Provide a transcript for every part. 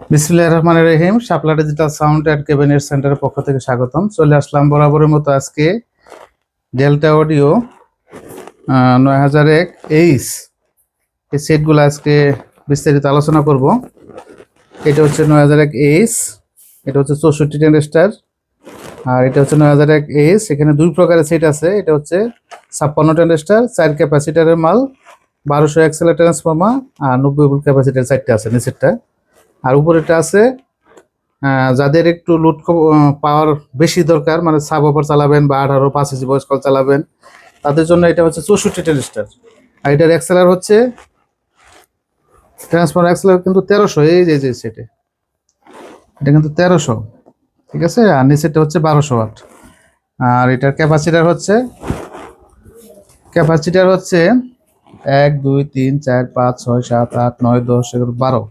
বিসমিল্লাহির রহমানির রহিম, Shapla digital sound and cabinet সেন্টারের পক্ষ থেকে স্বাগতম। চলে আসলাম বরাবরের মতো আজকে ডেল্টা অডিও নয় হাজার এক এইস এই সেটগুলো আজকে বিস্তারিত আলোচনা করব। এটা হচ্ছে নয় হাজার এক এইস এটা হচ্ছে চৌষট্টি টেন্ডেস্টার আর এটা হচ্ছে নয় হাজার এক এইস এখানে দুই প্রকারের সেট আছে, এটা হচ্ছে ছাপ্পান্ন টেন্ডেস্টার চার ক্যাপাসিটারের মাল, বারোশো এক্সেলের ট্রান্সফর্মার, আর নব্বই ক্যাপাসিটার চারটে আছে নিচেরটা। আর উপরেটা আছে যাদের একটু লুট পাওয়ার বেশি দরকার মানে সাব অফার চালাবেন বা আঠারো, পাঁচ ইঞ্চি বয়স কল চালাবেন, তাদের জন্য এটা হচ্ছে চৌষট্টি টেলিস্টার আর এটার এক্সেলার হচ্ছে ট্রান্সফার এক্সেলার কিন্তু তেরোশো, এই যে যে সেটে এটা কিন্তু তেরোশো, ঠিক আছে? আর নিচেরটা হচ্ছে বারোশো ওয়াট আর এটার ক্যাপাসিটার হচ্ছে ক্যাপাসিটার হচ্ছে এক, দুই, তিন, চার, পাঁচ, ছয়, সাত, আট, নয়, দশ, এগারো, বারো।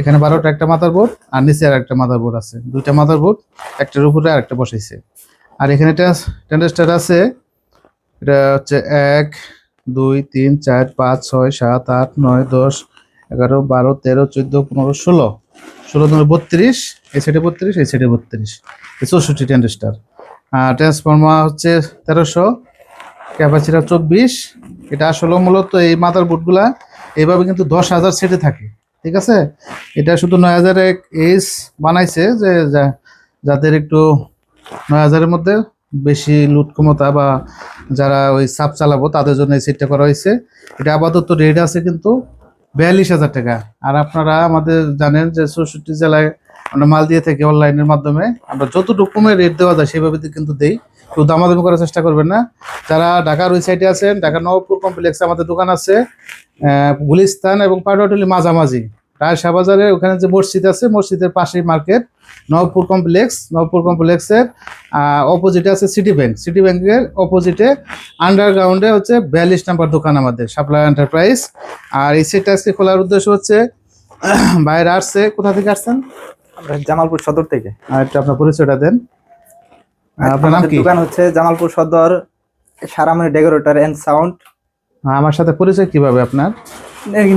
এখানে বারোটা একটা মাথার বোর্ড আর নিচে আর একটা মাথার বোর্ড আছে। দুইটা মাথার বোর্ড একটার উপরে আর একটা বসাইছে। আর এখানে টেন্ডেস্টার আছে, এটা হচ্ছে এক, দুই, তিন, চার, পাঁচ, ছয়, সাত, আট, নয়, দশ, এগারো, বারো, তেরো, চোদ্দ, পনেরো, ষোলো। ষোলো ধরে বত্রিশ, এই সাইডে বত্রিশ, এই সাইডে বত্রিশ। চৌষট্টি টেন্ডেস্টার আর ট্রান্সফর্মার হচ্ছে তেরোশো ক্যাপাসিটার চব্বিশ। এটা আসলে মূলত এই মাদার বোর্ডগুলা এইভাবে কিন্তু দশ হাজার সেটে থাকে। ঠিক আছে? এটা শুধু নয় হাজার এক এইচ বানাইছে যে যা- যাদের একটু নয় হাজারের মধ্যে বেশি লুট ক্ষমতা বা যারা ওই সাপ চালাবো, তাদের জন্য এই সেটটা করা হয়েছে। এটা আপাতত রেট আছে কিন্তু বিয়াল্লিশ হাজার টাকা। আর আপনারা আমাদের জানেন যে চৌষট্টি জেলায় আমরা মাল দিয়ে থাকি অনলাইনের মাধ্যমে। আমরা যতটুকু কমে রেট দেওয়া যায় সেভাবে কিন্তু দেই। কেউ দামাদামি করার চেষ্টা করবেন না। যারা ঢাকার ওই সাইডে আছেন ঢাকা নবপুর কমপ্লেক্সে আমাদের দোকান আছে গুলিস্তান এবং পাউডারটলি মাঝামাঝি। রায় শাহবাজারে ওখানে যে মসজিদ আছে, মসজিদের পাশেই মার্কেট নবপুর কমপ্লেক্স নবপুর কমপ্লেক্সের অপোজিটে আছে সিটি ব্যাংক সিটি ব্যাংকের অপোজিটে আন্ডারগ্রাউন্ডে হচ্ছে বিয়াল্লিশ নাম্বার দোকান আমাদের সাপ্লাই এন্টারপ্রাইজ আর এই সেটটা আজকে খোলার উদ্দেশ্য হচ্ছে বাইরে আসছে, কোথা থেকে আসছেন? আমরা জামালপুর সদর থেকে। আর একটু আপনার পরিচয়টা দেন। আপনার নাম কি? দোকান হচ্ছে জামালপুর সদর সারামণি ডেকোরেটর এন্ড সাউন্ড। আমার সাথে পরিচয় কীভাবে আপনার?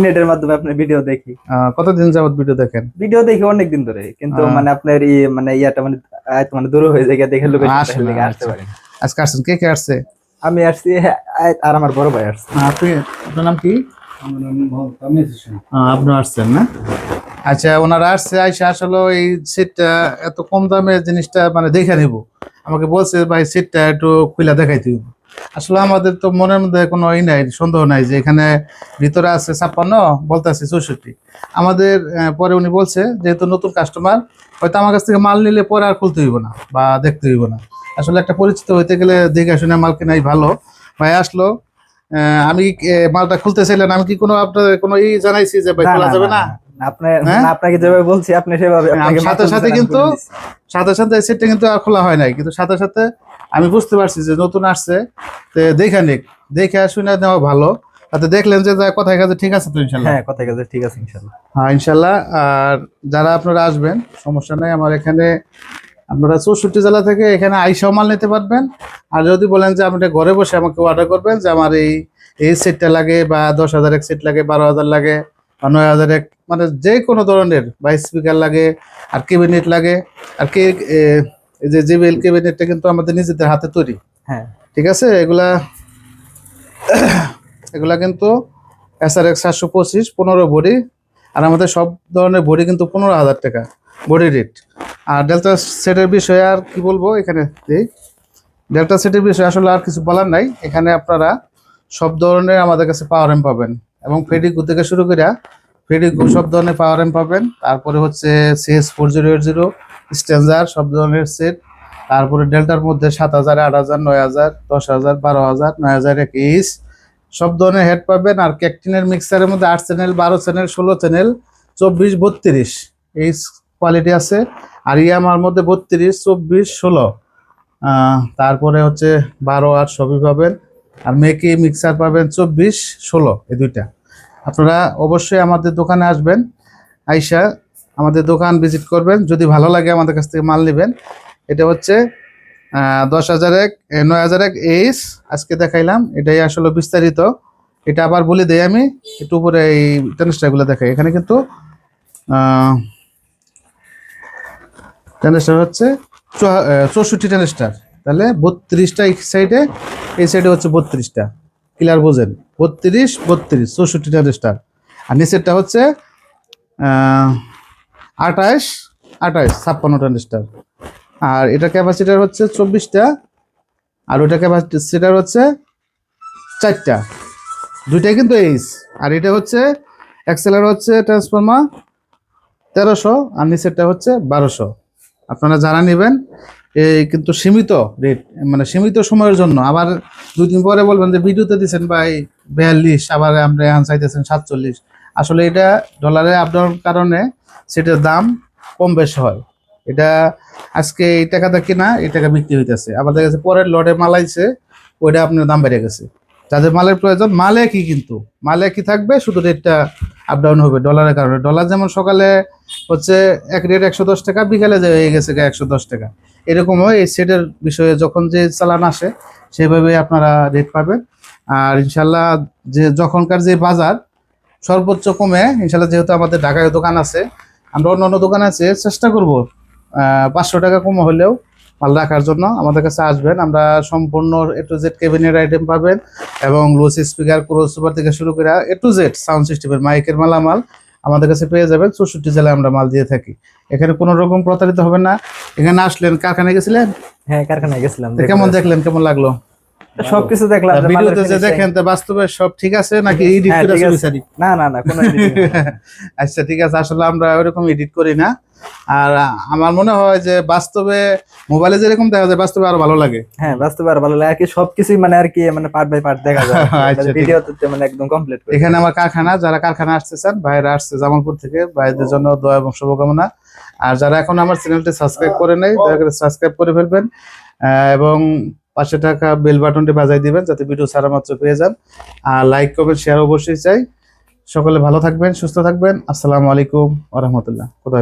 নেটের মাধ্যমে আপনি ভিডিও দেখি। কতদিন যাবত ভিডিও দেখেন? ভিডিও দেখি অনেক দিন ধরে কিন্তু মানে আপনার ই মানে ইয়াটা মানে আয়ত মানে দূর হয়ে যায় দেখে লোক আসে আসতে পারে পারি। আজকে আসছেন কে কে আসছে? আমি আসছি আয়ত আর আমার বড় ভাই আসছে। আপনি আপনার নাম কি? আমার আহ, আপনি আসছেন না? আচ্ছা ওনারা আসছে আইসা আসলে এই সিটটা এত কম দামে জিনিসটা মানে দেখে নিব। আমাকে বলছে ভাই সিটটা একটু খুলে দেখাইতে আসলে আমাদের তো মনের মধ্যে কোনো ই নাই সন্দেহ নাই যে এখানে ভিতরে আছে ছাপ্পান্ন বলতে আছে চৌষট্টি। আমাদের পরে উনি বলছে যেহেতু নতুন কাস্টমার হয়তো আমার কাছ থেকে মাল নিলে পরে আর খুলতে হইব না বা দেখতে হইব না। আসলে একটা পরিচিত হইতে গেলে দেখে শুনে মাল কেনাই ভালো। ভাই আসলো আহ, আমি মালটা খুলতে চাইলেন? আমি কি কোনো আপনার কোনো ই জানাইছি যে ভাই খোলা যাবে না, হ্যাঁ? আপনাকে যেভাবে বলছি আপনি সেভাবে আমি সাথে সাথে কিন্তু সাথে সাথে সেটটা কিন্তু আর খোলা হয় নাই কিন্তু সাথে সাথে আমি বুঝতে পারছি যে নতুন আসছে তো দেখে নিক। দেখে শুনে নেওয়া ভালো। তাতে দেখলেন যে কথায় কাজে ঠিক আছে তো ইনশাল্লাহ? হ্যাঁ কথা কাছে ঠিক আছে ইনশাল্লাহ। হ্যাঁ ইনশাল্লাহ। আর যারা আপনারা আসবেন সমস্যা নেই আমার এখানে আপনারা চৌষট্টি জেলা থেকে এখানে আইসাও মাল নিতে পারবেন। আর যদি বলেন যে আপনি ঘরে বসে আমাকে অর্ডার করবেন যে আমার এই এই সেটটা লাগে বা দশ হাজার এক সেট লাগে বারো হাজার লাগে বা নয় হাজার এক মানে যে কোনো ধরনের বা স্পিকার লাগে আর কেবিনেট লাগে আর কে এই যে জেবিএল কেবিনেটটা কিন্তু আমাদের নিজেদের হাতে তৈরি। হ্যাঁ। ঠিক আছে? এগুলা এগুলা কিন্তু এসআর এক্স সাতশো পঁচিশ পনেরো বডি আর আমাদের সব ধরনের বডি কিন্তু পনেরো হাজার টাকা বডি রেট আর ডেল্টা সেটের বিষয়ে আর কি বলব এখানে? ডেল্টা সেটের বিষয়ে আসলে আর কিছু বলার নাই। এখানে আপনারা সব ধরনের আমাদের কাছে পাওয়ার এম পাবেন। এবং ফেডিকু থেকে শুরু করে ফেডিকু সব ধরনের পাওয়ার এম পাবেন। তারপরে হচ্ছে CS four zero eight zero standard সব ধরনের সেট তারপরে ডেল্টার মধ্যে সাত হাজার, আট হাজার, নয় হাজার, দশ হাজার, বারো হাজার, নয় হাজার এক ইস সব ধরনের হেড পাবেন। আর ক্যাকটিনের মিক্সারের মধ্যে আট চ্যানেল বারো চ্যানেল ষোলো চ্যানেল চব্বিশ, বত্রিশ। এই কোয়ালিটি আছে। আর ইয়ামার মধ্যে বত্রিশ, চব্বিশ, ষোলো। তারপরে হচ্ছে বারো আট সবই পাবেন। আর মেকি মিক্সার পাবেন চব্বিশ, ষোলো, এই দুইটা। আপনারা অবশ্যই আমাদের দোকানে আসবেন আইসা আমাদের দোকান ভিজিট করবেন। যদি ভালো লাগে আমাদের কাছ থেকে মাল নেবেন এটা হচ্ছে দশ হাজার এক নয় হাজার এক এইস আজকে দেখাইলাম এটাই আসলে বিস্তারিত। এটা আবার বলে দেই আমি একটু উপরে এই টেনিসটাগুলো দেখাই। এখানে কিন্তু আহ, ট্রানজিস্টার হচ্ছে চৌষট্টি ট্রানজিস্টার তাহলে বত্রিশটা এই সাইডে এই সাইডে হচ্ছে বত্রিশটা। ক্লিয়ার বোঝেন? বত্রিশ বত্রিশ, চৌষট্টি ট্রানজিস্টার আর নিচেরটা হচ্ছে আঠাশ আঠাশ, ছাপ্পান্ন ট্রানজিস্টার আর এটা ক্যাপাসিটার হচ্ছে চব্বিশটা, আর ওটা ক্যাপাসিটার হচ্ছে চারটা। দুইটাই কিন্তু এইচ। আর এটা হচ্ছে এক্সেলার হচ্ছে ট্রান্সফর্মার তেরোশো, আর নিচেরটা হচ্ছে বারোশো। আপনারা যারা নেবেন কিন্তু সীমিত রেট মানে সীমিত সময়ের জন্য। আবার দুই দিন পরে বলবেন যে ভিডিওতে দিচ্ছেন ভাই বিয়াল্লিশ, আবার আমরা এখন চাইতেছেন সাতচল্লিশ। আসলে এটা ডলারে আপডাউন কারণে সেটার দাম কম বেশ হয়। এটা আজকে এই টাকাটা কিনা, এই টাকা বিক্রি হইতেছে। আবার দেখা গেছে পরের লটে মালাইছে ওইটা আপনার দাম বেড়ে গেছে। যাদের মালের প্রয়োজন, মালে কি কিন্তু? মালে কি থাকবে? শুধু রেটটা আপ ডাউন হবে ডলারের কারণে। ডলার যেমন সকালে হচ্ছে এক রেট একশো দশ টাকা, বিকালে যে হয়ে গেছে একশো দশ টাকা। এরকম হয় এই সেটের বিষয়ে যখন যে চালান আসে, সেভাবে আপনারা রেট পাবেন। আর ইনশাল্লাহ যে যখনকার যে বাজার, সর্বোচ্চ কমে ইনশাল্লাহ যেহেতু আমাদের ঢাকায় দোকান আছে, আমরা অন্য অন্য দোকান আছে, চেষ্টা করব পাঁচশো টাকা কম হলেও মাল রাখার জন্য আমাদের কাছে আসবেন। আমরা সম্পূর্ণ এ টু জেড কেবিনের আইটেম পাবেন এবং লুস স্পিকার ক্রোস সুপার থেকে শুরু করে এ টু জেড সাউন্ড সিস্টেমের মাইকের মালামাল আমাদের কাছে পেয়ে যাবেন। চৌষট্টি জেলায় আমরা মাল দিয়ে থাকি। এখানে কোনো রকম প্রতারিত হবে না। এখানে আসলেন কারখানায় গেছিলেন? হ্যাঁ কারখানায় গেছিলাম। কেমন দেখলেন? কেমন লাগল? সবকিছু দেখলাম ভিডিওতে যে দেখেন তো বাস্তবে সব ঠিক আছে নাকি এডিট হ্যাঁ, করে আছে। না না না কোনো আচ্ছা ঠিক আছে আসলে আমরা ওইরকম এডিট করি না। আর আমার মনে হয় যে বাস্তবে মোবাইলে যেরকম দেখা যায় বাস্তবে আরও ভালো লাগে। হ্যাঁ বাস্তবে আর ভালো লাগে। আর কি সবকিছুই মানে আর কি মানে পার্ট বাই পার্ট দেখা যায়। আচ্ছা, ভিডিওতে মানে একদম কমপ্লিট এখানে আমার কারখানা যারা কারখানা আসতে চান বাইরে আসছে জামালপুর থেকে ভাইদের জন্য দোয়া এবং শুভকামনা। আর যারা এখন আমার চ্যানেলটি সাবস্ক্রাইব করে নেই দয়া করে সাবস্ক্রাইব করে ফেলবেন। এবং পাশে টাকা বেল বাটনটি বাজাই দিবেন যাতে ভিডিও ছাড়া মাত্র পেয়ে যান। আর লাইক কমেন্ট শেয়ার অবশ্যই চাই। সকলে ভালো থাকবেন, সুস্থ থাকবেন। আসসালামু আলাইকুম ওরহমতুল্লাহ খুদা